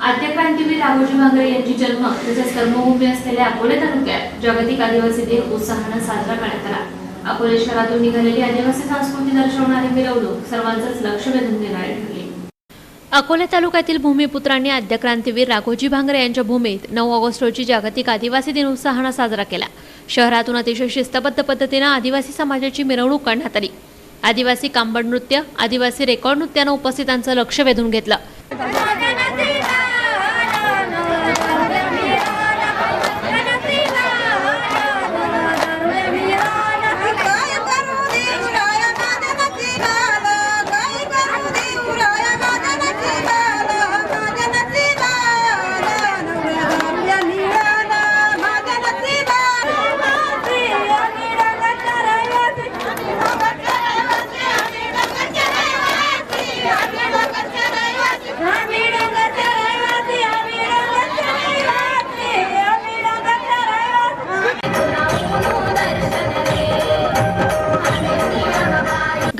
आद्यक्रांतीवीर राघोजी भांगरे यांची जन्म तसेच कर्मभूमी असलेल्या अकोले तालुक्यात जागतिक आदिवासी दिन उत्साहानं साजरा करण्यात आला. अकोले शहरातून निघालेली आदिवासी संस्कृती दर्शवणारी मिरवणूक सर्वांचंच लक्ष वेधून घेणारी ठरली. अकोले तालुक्यातील भूमिपुत्रांनी आद्यक्रांतीवीर राघोजी भांगरे यांच्या भूमीत नऊ ऑगस्ट रोजी जागतिक आदिवासी दिन उत्साहानं साजरा केला. शहरातून अतिशय शिस्तबद्ध पद्धतीनं आदिवासी समाजाची मिरवणूक काढण्यात आली. आदिवासी कांबड नृत्य आदिवासी रेकॉर्ड नृत्यानं उपस्थितांचं लक्ष वेधून घेतलं.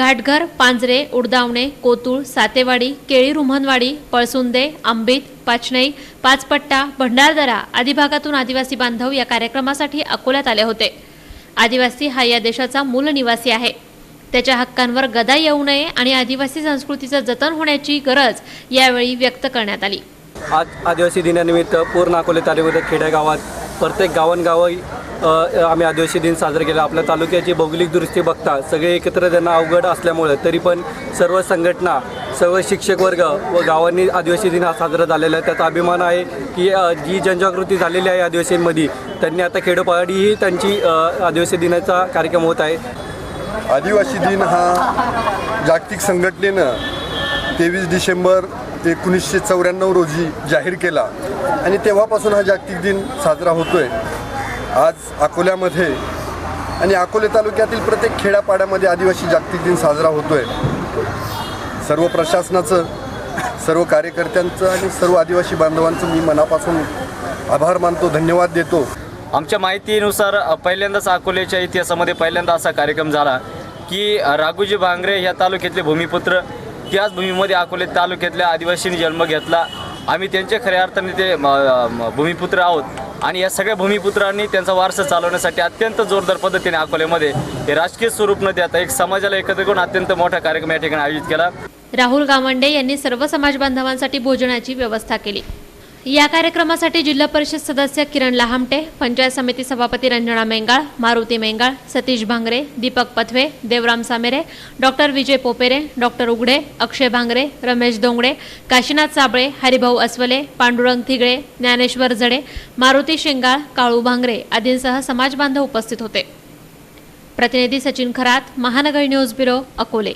घाटघर पांजरे उडदावणे कोतुळ सातेवाडी केळी रुमनवाडी पळसुंदे आंबीत पाचनई पाचपट्टा भंडारदरा आदी भागातून आदिवासी बांधव या कार्यक्रमासाठी अकोल्यात आले होते. आदिवासी हा या देशाचा मूल निवासी आहे. त्याच्या हक्कांवर गदा येऊ नये आणि आदिवासी संस्कृतीचं जतन होण्याची गरज यावेळी व्यक्त करण्यात आली. आज आदिवासी दिनानिमित्त पूर्ण अकोले तालुक्यात खेडेगावात प्रत्येक गावांगाव आम्ही आदिवासी दिन साजरा केला. आपल्या तालुक्याची भौगोलिक दृष्टी बघता सगळे एकत्र त्यांना अवघड असल्यामुळे तरी पण सर्व संघटना सर्व शिक्षक वर्ग व गावांनी आदिवासी दिन हा साजरा झालेला आहे. त्याचा अभिमान आहे की जी जनजागृती झालेली आहे आदिवासींमध्ये त्यांनी आता खेडोपाडीही त्यांची आदिवासी दिनाचा कार्यक्रम होत आहे. आदिवासी दिन हा जागतिक संघटनेनं तेवीस डिसेंबर एकोणीसशे चौऱ्याण्णव रोजी जाहीर केला. आणि तेव्हापासून हा जागतिक दिन साजरा होतोय. आज अकोल्यामध्ये आणि अकोले तालुक्यातील प्रत्येक खेड्यापाड्यामध्ये आदिवासी जागतिक दिन साजरा होतोय. सर्व प्रशासनाचं सर्व कार्यकर्त्यांचं आणि सर्व आदिवासी बांधवांचं मी मनापासून आभार मानतो धन्यवाद देतो. आमच्या माहितीनुसार पहिल्यांदाच अकोल्याच्या इतिहासामध्ये पहिल्यांदा असा कार्यक्रम झाला की राघोजी भांगरे या तालुक्यातले भूमिपुत्र त्याच भूमीमध्ये अकोले तालुक्यातल्या आदिवासींनी जन्म घेतला. आम्ही त्यांच्या खऱ्या अर्थाने ते भूमिपुत्र आहोत. आणि या सगळ्या भूमिपुत्रांनी त्यांचा वारसा चालवण्यासाठी अत्यंत जोरदार पद्धतीने अकोल्यामध्ये हे राजकीय स्वरूप न देता एक समाजाला एकत्र करून अत्यंत मोठा कार्यक्रम या ठिकाणी आयोजित केला. राहुल गावंडे यांनी सर्व समाज बांधवांसाठी भोजनाची व्यवस्था केली. या कार्यक्रमासाठी जिल्हा परिषद सदस्य किरण लहामटे पंचायत समिती सभापती रंजना मेंगाळ मारुती मेंगाळ सतीश भांगरे दीपक पथवे देवराम सामेरे डॉक्टर विजय पोपेरे डॉक्टर उघडे अक्षय भांगरे रमेश दोंगडे काशीनाथ साबळे हरिभाऊ अस्वले पांडुरंग थिगळे ज्ञानेश्वर जडे मारुती शेंगाळ काळू भांगरे आदींसह समाजबांधव उपस्थित होते. प्रतिनिधी सचिन खरात महानगर न्यूज ब्युरो अकोले.